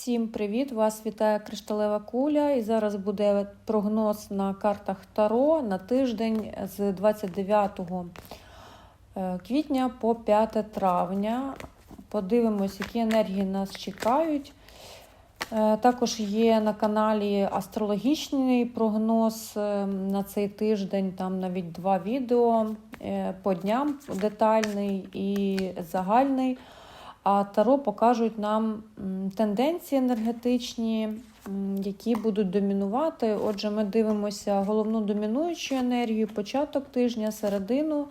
Всім привіт! Вас вітає Кришталева Куля. І зараз буде прогноз на картах Таро на тиждень з 29 е, квітня по 5 травня. Подивимось, які енергії нас чекають. Е, Також є на каналі астрологічний прогноз е, на цей тиждень. Там навіть два відео по дням детальний і загальний. А таро покажуть нам тенденції енергетичні, які будуть домінувати. Отже, ми дивимося головну домінуючу енергію, початок тижня, середину,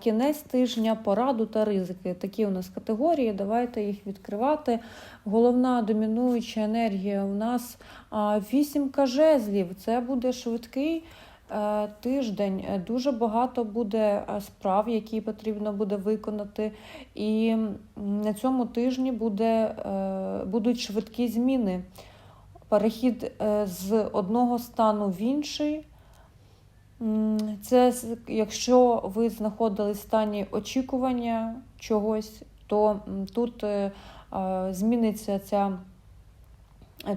кінець тижня, пораду та ризики. Такі у нас категорії. Давайте їх відкривати. Головна домінуюча енергія у нас вісімка жезлів. Це буде швидкий. Е, Тиждень Е, дуже багато буде е, справ, які потрібно буде виконати, і на цьому тижні буде, будуть швидкі зміни. Перехід з одного стану в інший. Це якщо ви знаходились в стані очікування чогось, то тут зміниться ця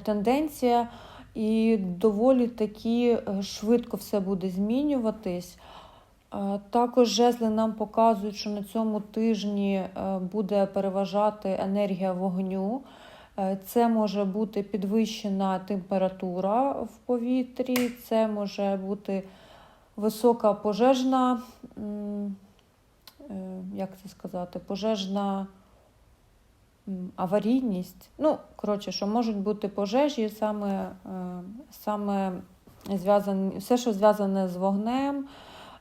тенденція, і доволі таки е, швидко все буде змінюватись. Е, Також жезли нам показують, що на цьому тижні е, буде переважати енергія вогню. Це може бути підвищена температура в повітрі, це може бути висока пожежна, як це сказати, пожежна аварійність. Ну, коротше, що можуть бути пожежі, саме, е, саме зв'язані, все, що зв'язане з вогнем.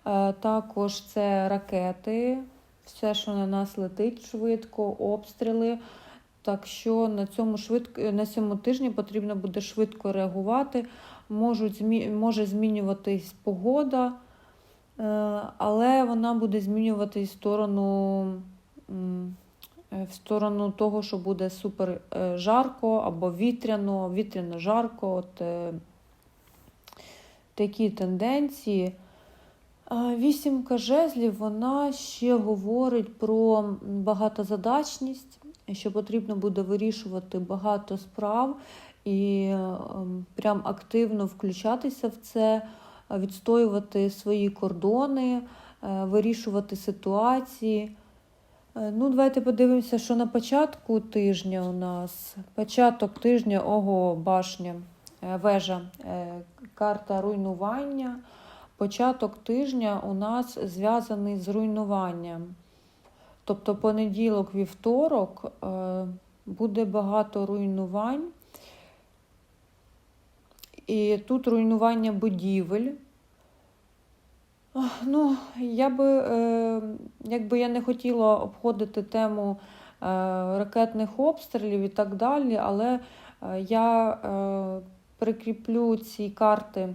Е, Також це ракети, все, що на нас летить швидко, обстріли. Так що на цьому швидко на цьому тижні потрібно буде швидко реагувати. Можуть може змінюватись погода, е, але вона буде змінюватись в сторону, е, в сторону того, що буде супер е, жарко або вітряно, вітряно жарко. От, е, такі тенденції. Вісімка жезлів вона ще говорить про багатозадачність, що потрібно буде вирішувати багато справ і прям активно включатися в це, е, відстоювати свої кордони, е, вирішувати ситуації. Е, Ну, давайте подивимося, що на початку тижня у нас. Початок тижня, ого, башня, е, вежа, е, карта руйнування. Початок тижня у нас зв'язаний з руйнуванням. Тобто понеділок, вівторок буде багато руйнувань. І тут руйнування будівель. Ну, я би, е, якби я не хотіла обходити тему е, ракетних обстрілів і так далі, але е, я прикріплю ці карти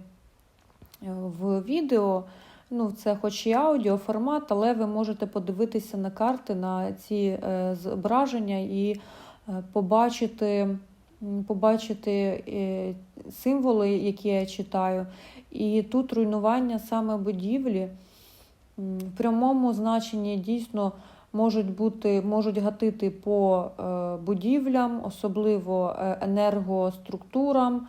в відео. Ну, це хоч і аудіоформат, але ви можете подивитися на карти, на ці зображення і побачити, побачити символи, які я читаю. І тут руйнування саме будівлі в прямому значенні дійсно можуть бути, можуть гатити по е, будівлям, особливо е, енергоструктурам.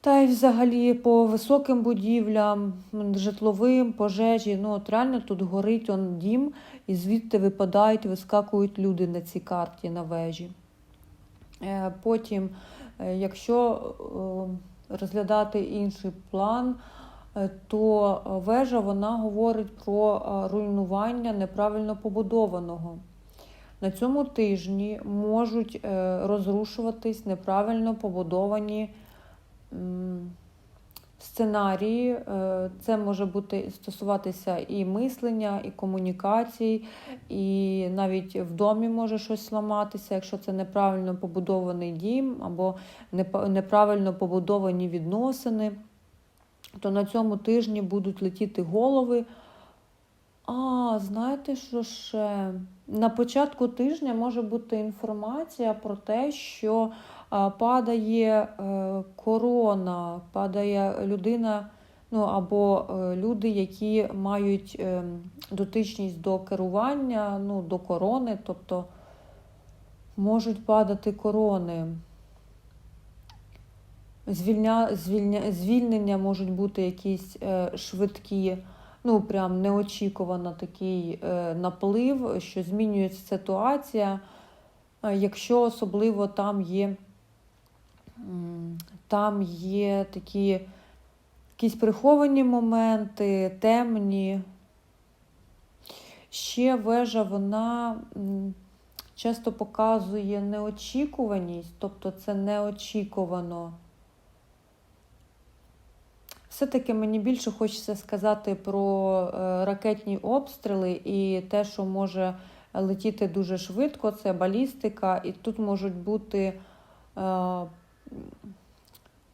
Та й взагалі по високим будівлям, житловим, пожежі. Ну, от реально тут горить он дім, і звідти випадають, вискакують люди на цій карті на вежі. Е, Потім, якщо розглядати інший план, е, то вежа вона говорить про е, руйнування неправильно побудованого. На цьому тижні можуть е, розрушуватись неправильно побудовані сценарії. Е, Це може бути стосуватися і мислення, і комунікацій, і навіть в домі може щось зламатися, якщо це неправильно побудований дім або неправильно побудовані відносини. То на цьому тижні будуть летіти голови. А, знаєте, що ще? На початку тижня може бути інформація про те, що падає е, корона, падає людина, ну або е, люди, які мають е, дотичність до керування, ну, до корони, тобто можуть падати корони. звільня, звільня, звільнення можуть бути якісь е, швидкі, ну прям неочікувано такий наплив, що змінюється ситуація, якщо особливо там є, там є такі якісь приховані моменти, темні. Ще вежа, вона часто показує неочікуваність, тобто це неочікувано. Все-таки мені більше хочеться сказати про е, ракетні обстріли і те, що може летіти дуже швидко, це балістика, і тут можуть бути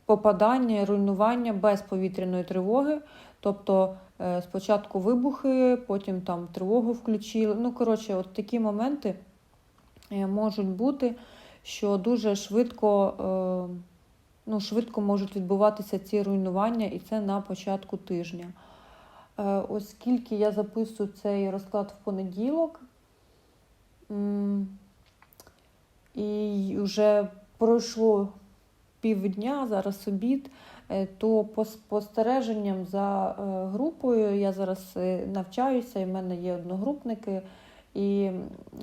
попадання, руйнування без повітряної тривоги. Тобто е, спочатку вибухи, потім там тривогу включили. Ну, коротше, от такі моменти е, можуть бути, що дуже швидко, е, ну, швидко можуть відбуватися ці руйнування, і це на початку тижня. Оскільки я записую цей розклад в понеділок, і вже пройшло півдня, зараз обід, е, то по спостереженням за е, групою я зараз е, навчаюся, і в мене є одногрупники, і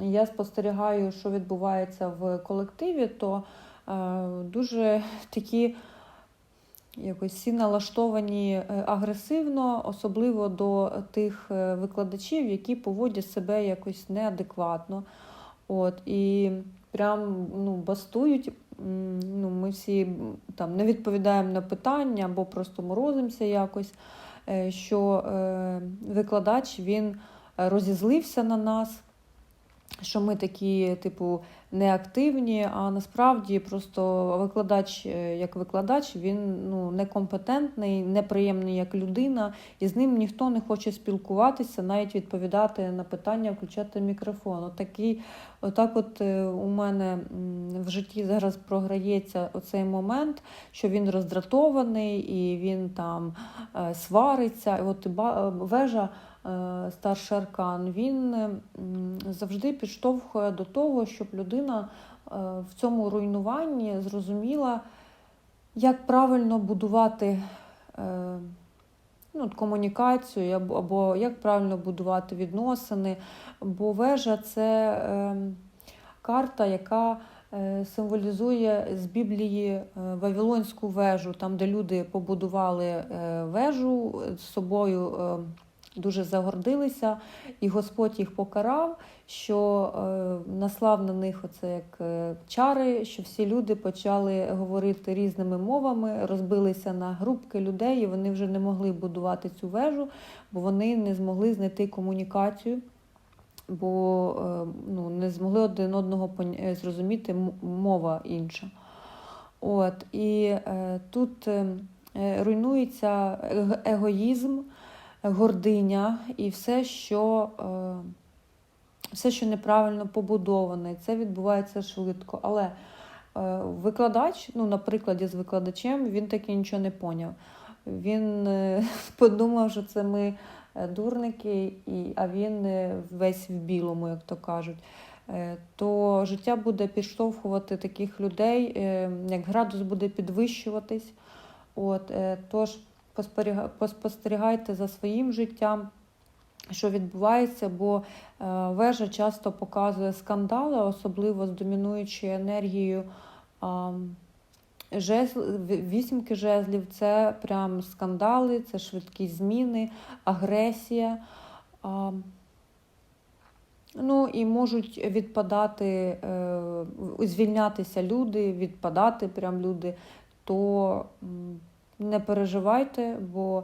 я спостерігаю, що відбувається в колективі, то дуже такі якось всі налаштовані агресивно, особливо до тих викладачів, які поводять себе якось неадекватно. От, і прям ну, бастують. Ну, ми всі там не відповідаємо на питання або просто морозимося якось, е, що е, викладач він розізлився на нас, що ми такі, типу, неактивні, а насправді просто викладач, е, як викладач, він ну, некомпетентний, неприємний як людина, і з ним ніхто не хоче спілкуватися, навіть відповідати на питання, включати мікрофон. Отакий, отак от е, у мене в житті зараз програється оцей момент, що він роздратований і він там е, свариться. І от вежа старший аркан, він е, завжди підштовхує до того, щоб людина е, в цьому руйнуванні зрозуміла, як правильно будувати е, ну, комунікацію, або, як правильно будувати відносини. Бо вежа це е, карта, яка е, символізує з Біблії е, Вавилонську вежу, там, де люди побудували е, вежу з собою. е, Дуже загордилися, і Господь їх покарав, що е, наслав на них оце як е, чари, що всі люди почали говорити різними мовами, розбилися на групки людей, і вони вже не могли будувати цю вежу, бо вони не змогли знайти комунікацію, бо е, ну, не змогли один одного зрозуміти мова інша. От, і е, тут е, е, руйнується ег- егоїзм, гординя і все, що, е, все, що неправильно побудоване. Це відбувається швидко. Але е, викладач, ну, на прикладі з викладачем, він таки нічого не поняв. Він е, подумав, що це ми дурники, а він весь в білому, як то кажуть. То життя буде підштовхувати таких людей, як градус буде підвищуватись. От, тож поспостерігайте за своїм життям, що відбувається, бо е, вежа часто показує скандали, особливо з домінуючою енергією. Жезл, вісімки жезлів це прям скандали, це швидкі зміни, агресія. Ну і можуть відпадати, е, звільнятися люди, відпадати прям люди, то не переживайте, бо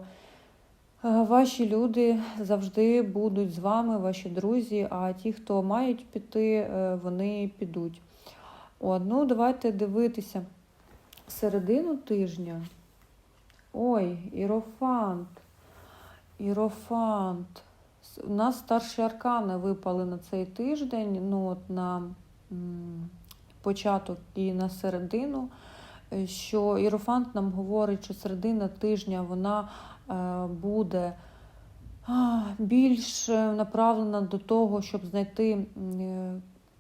е, ваші люди завжди будуть з вами, ваші друзі, а ті, хто мають піти, е, вони підуть. От, ну, давайте дивитися середину тижня. Ой, ірофант. Ірофант. У нас старші аркани випали на цей тиждень, ну, от на м, початок і на середину. Е, Що Ірофант нам говорить, що середина тижня вона е, буде більш е, направлена до того, щоб знайти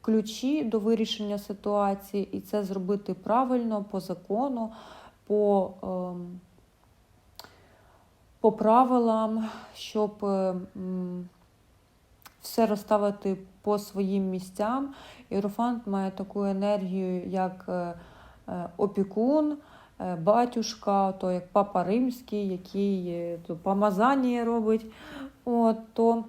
ключі до вирішення ситуації, і це зробити правильно по закону, по, ем, по правилам, щоб все розставити по своїм місцям. Іерофант має таку енергію, як опікун, е, батюшка, то як папа римський, який е, то помазання робить. От, то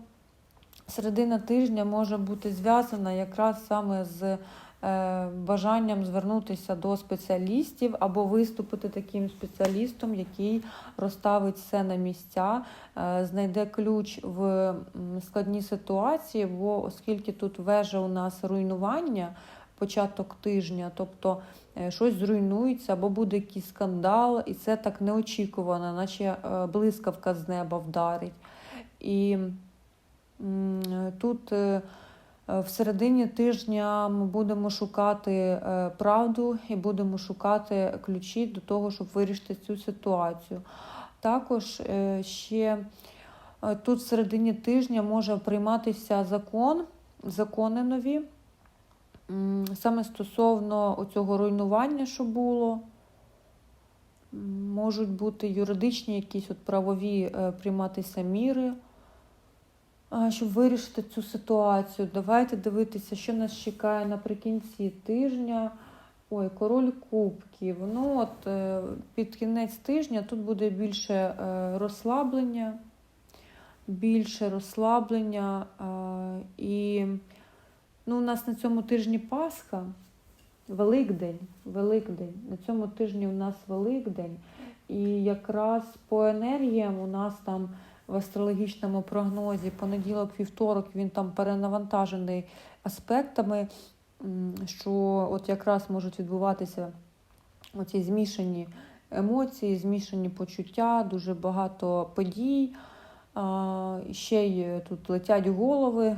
середина тижня може бути зв'язана якраз саме з е, бажанням звернутися до спеціалістів або виступити таким спеціалістом, який розставить все на місця, е, знайде ключ в м, складній ситуації, бо оскільки тут вежа у нас руйнування, початок тижня, тобто е, щось зруйнується або буде якийсь скандал, і це так неочікувано, наче е, блискавка з неба вдарить. І тут е, е, в середині тижня ми будемо шукати е, правду і будемо шукати ключі до того, щоб вирішити цю ситуацію. Також е, ще е, тут в середині тижня може прийматися закон, закони нові, саме стосовно цього руйнування, що було. Можуть бути юридичні якісь от правові е, прийматися міри, щоб вирішити цю ситуацію. Давайте дивитися, що нас чекає наприкінці тижня. Ой, король кубків. Ну от е, під кінець тижня тут буде більше е, розслаблення, більше розслаблення. І ну, у нас на цьому тижні Пасха, Великдень, Великдень. На цьому тижні у нас Великдень. І якраз по енергіям у нас там в астрологічному прогнозі понеділок, вівторок він там перенавантажений аспектами, що от якраз можуть відбуватися оці змішані емоції, змішані почуття, дуже багато подій. Ще тут летять голови.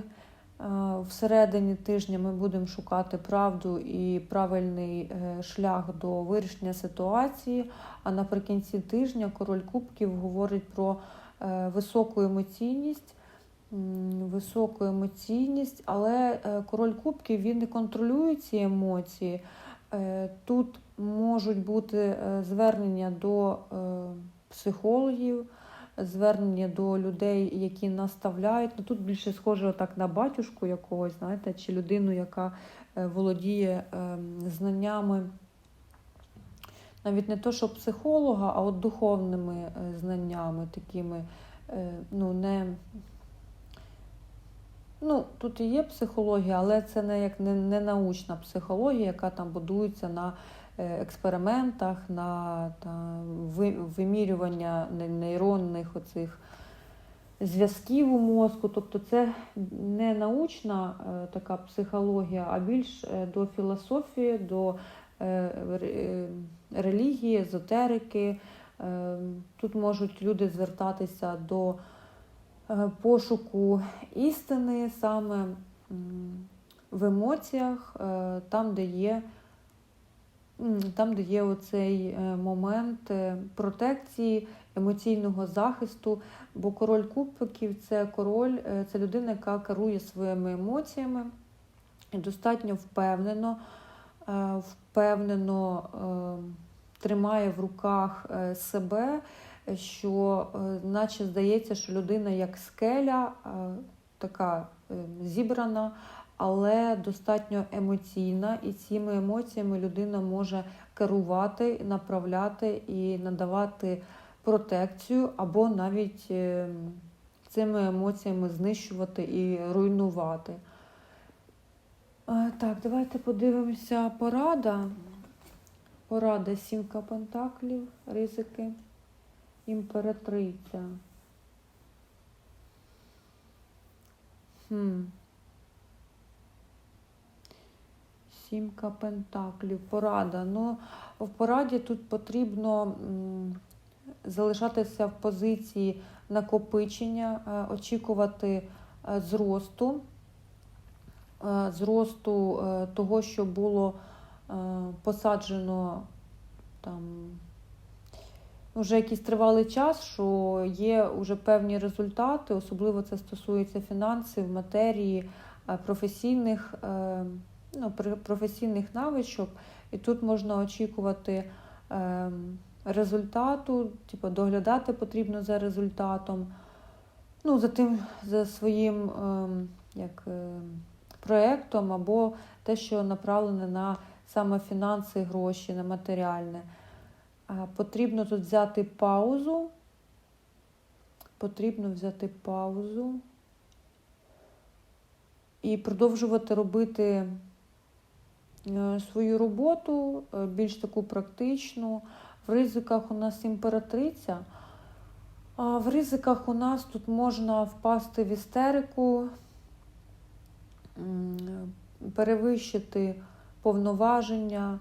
А, Всередині тижня ми будемо шукати правду і правильний е, шлях до вирішення ситуації. А наприкінці тижня король кубків говорить про е, високу емоційність. Високу емоційність, але е, король кубків він не контролює ці емоції. Е, Тут можуть бути е, звернення до е, психологів, звернення до людей, які наставляють. Ну, тут більше схоже отак на батюшку якогось, знаєте, чи людину, яка е, володіє е, знаннями. Навіть не то, що психолога, а от духовними е, знаннями, такими, е, ну, не. Ну, тут і є психологія, але це не як не, не научна психологія, яка там будується на експериментах, на та, вимірювання нейронних оцих зв'язків у мозку. Тобто це не научна е, така психологія, а більш е, до філософії, до е, ре- е, релігії, езотерики. Е, Тут можуть люди звертатися до е, пошуку істини саме в емоціях, е, там, де є. Там, де є оцей е, момент е, протекції, емоційного захисту, бо король кубків це король, е, це людина, яка керує своїми емоціями. І достатньо впевнено, впевнено тримає в руках себе, що наче здається, що людина як скеля, така зібрана, але достатньо емоційна, і цими емоціями людина може керувати, направляти і надавати протекцію, або навіть е, цими емоціями знищувати і руйнувати. Так, давайте подивимося порада. Порада сімка пентаклів, ризики, імператриця. Хм. Сімка пентаклів. Порада. Ну, в пораді тут потрібно залишатися в позиції накопичення, е, очікувати е, зросту, е, зросту того, що було посаджено там вже якийсь тривалий час, що є вже певні результати, особливо це стосується фінансів, матерії, професійних, ну, пр- професійних навичок. І тут можна очікувати е, результату, типу, доглядати потрібно за результатом. Ну, за тим, за своїм ем, як, ем, проєктом або те, що направлене на саме фінанси, гроші, на матеріальне. Потрібно тут взяти паузу. Потрібно взяти паузу і продовжувати робити е, свою роботу, е, більш таку практичну. В ризиках у нас імператриця. А в ризиках у нас тут можна впасти в істерику, перевищити повноваження,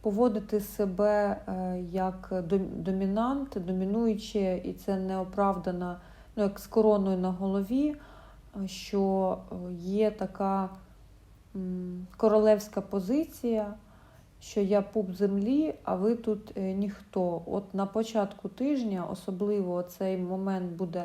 поводити себе е, як домінант, домінуюче, і це неоправдана, ну, як з короною на голові, е, що е, є така королевська позиція, що я пуп землі, а ви тут е, ніхто. От на початку тижня особливо цей момент буде,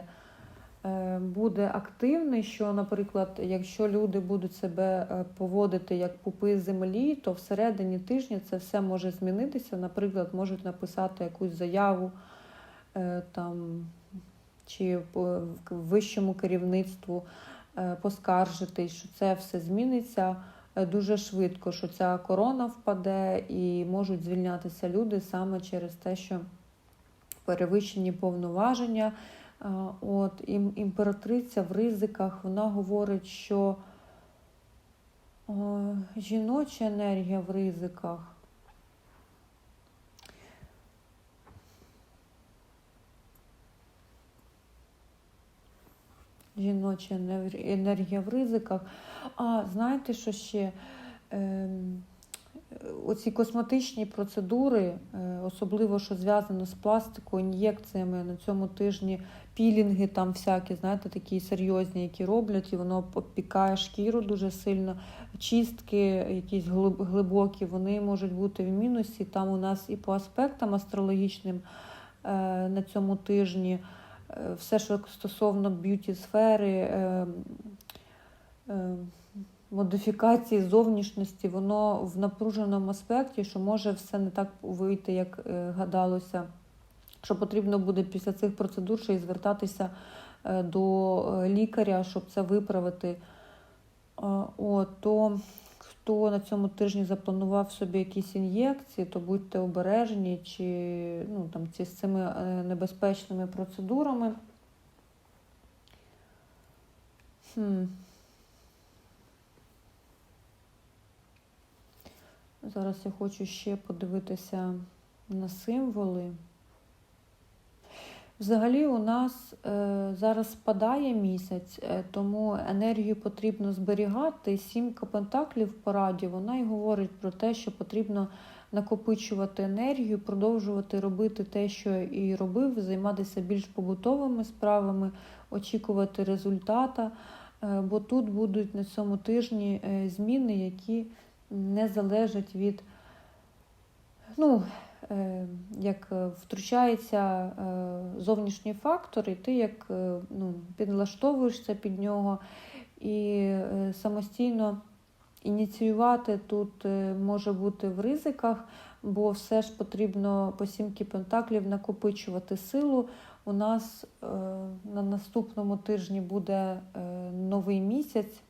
е, буде активний, що, наприклад, якщо люди будуть себе поводити як пупи землі, то всередині тижня це все може змінитися. Наприклад, можуть написати якусь заяву там, чи вищому керівництву е, поскаржитись, що це все зміниться е, дуже швидко, що ця корона впаде і можуть звільнятися люди саме через те, що перевищені повноваження. Е, От імператриця в ризиках вона говорить, що жіноча енергія в ризиках. Жіноча енергія в ризиках. А знаєте, що ще? Ем, Оці косметичні процедури, е, особливо що зв'язано з пластикою, ін'єкціями на цьому тижні, пілінги там всякі, знаєте, такі серйозні, які роблять, і воно обпікає шкіру дуже сильно. Чистки, якісь глибокі, вони можуть бути в мінусі. Там у нас і по аспектам астрологічним е, на цьому тижні все, що стосовно б'юті сфери. Е, е, модифікації зовнішності, воно в напруженому аспекті, що може все не так вийти, як е, гадалося. Що потрібно буде після цих процедур ще й звертатися е, до е, лікаря, щоб це виправити. От, то хто на цьому тижні запланував собі якісь ін'єкції, то будьте обережні чи ну, там, ці, з цими е, небезпечними процедурами. Хм. Зараз я хочу ще подивитися на символи. Взагалі, у нас е, зараз спадає місяць, е, тому енергію потрібно зберігати. Сімка пентаклів в пораді вона й говорить про те, що потрібно накопичувати енергію, продовжувати робити те, що і робив, займатися більш побутовими справами, очікувати результата. Е, бо тут будуть на цьому тижні зміни, які не залежать від, ну, як е, втручається е, зовнішній фактор, і ти як е, ну, підлаштовуєшся під нього і самостійно ініціювати тут може бути в ризиках, бо все ж потрібно по сімки пентаклів накопичувати силу. У нас на наступному тижні буде новий місяць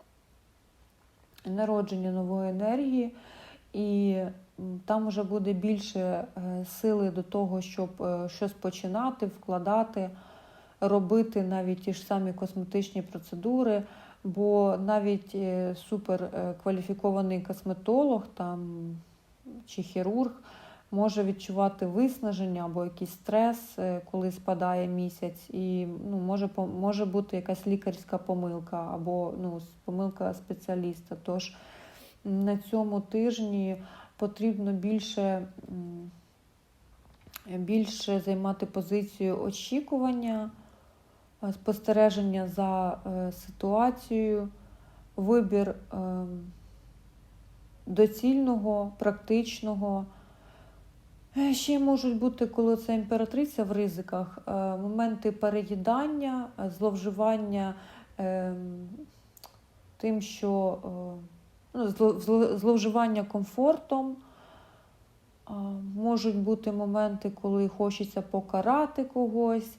народження нової енергії, і там вже буде більше е, сили до того, щоб е, щось починати, вкладати, робити навіть ті ж самі косметичні процедури. Бо навіть е, супер е, кваліфікований косметолог там, чи хірург може відчувати виснаження або якийсь стрес, коли спадає місяць, і ну, може, може бути якась лікарська помилка або ну, помилка спеціаліста. Тож на цьому тижні потрібно більше, більше займати позицію очікування, е, спостереження за е, ситуацією, вибір е, доцільного, практичного. Е, Ще можуть бути, коли це імператриця в ризиках, моменти переїдання, зловживання е, тим, що ну, зло- зло- зловживання комфортом, Можуть бути моменти, коли хочеться покарати когось,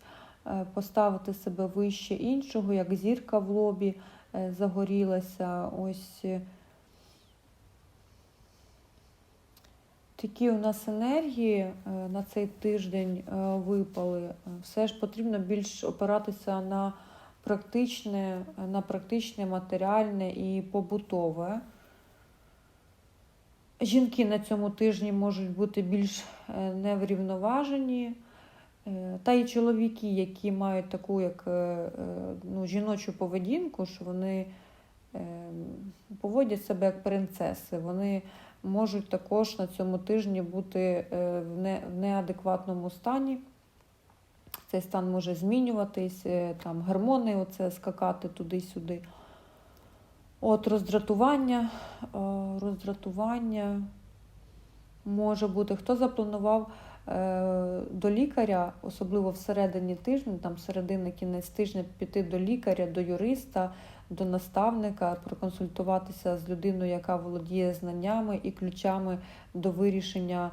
е, поставити себе вище іншого, як зірка в лобі е, загорілася. Ось е, такі у нас енергії на цей тиждень випали. Все ж потрібно більш опиратися на практичне, на практичне, матеріальне і побутове. Жінки на цьому тижні можуть бути більш е, неврівноважені, Е, та й чоловіки, які мають таку як е, ну, жіночу поведінку, що вони поводять себе як принцеси. Вони можуть також на цьому тижні бути в не- в неадекватному стані. Цей стан може змінюватись, там гормони оце скакати туди-сюди. От роздратування, е, роздратування може бути. Хто запланував е, до лікаря, особливо всередині тижня, там середини кінець тижня, піти до лікаря, до юриста, до наставника, проконсультуватися з людиною, яка володіє знаннями і ключами до вирішення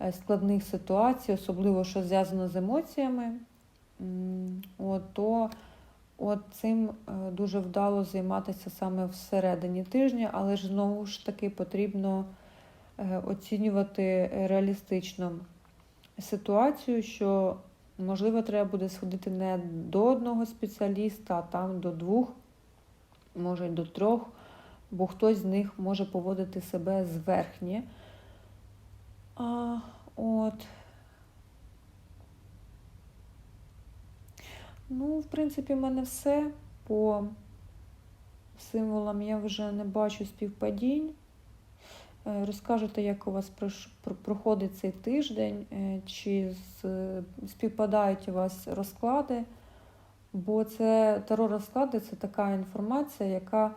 е, складних ситуацій, особливо що зв'язано з емоціями. От, то от цим е, дуже вдало займатися саме всередині тижня, але ж знову ж таки потрібно е, оцінювати реалістично ситуацію, що можливо треба буде сходити не до одного спеціаліста, а там до двох, може й до трьох, бо хтось з них може поводити себе зверхнє. А, от. Ну, в принципі, в мене все. По символам я вже не бачу співпадінь. Е, Розкажете, як у вас проходить цей тиждень, е, чи співпадають у вас розклади, бо це таро розклади це така інформація, яка,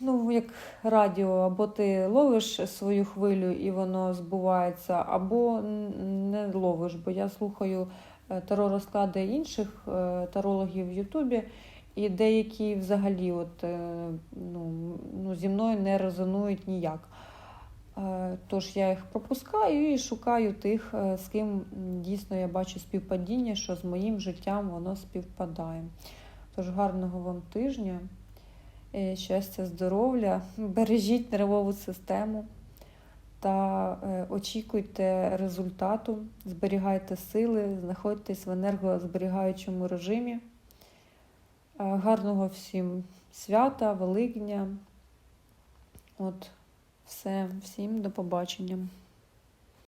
ну, як радіо, або ти ловиш свою хвилю і воно збувається, або не ловиш, бо я слухаю е, таро розклади інших е, тарологів в Ютубі. І деякі взагалі от, е, ну, ну, зі мною не резонують ніяк. Е, Тож я їх пропускаю і шукаю тих, е, з ким дійсно я бачу співпадіння, що з моїм життям воно співпадає. Тож гарного вам тижня, е, щастя, здоров'я, бережіть нервову систему та е, очікуйте результату, зберігайте сили, знаходьтесь в енергозберігаючому режимі. Е, Гарного всім свята, Великдня. От, все, всім до побачення.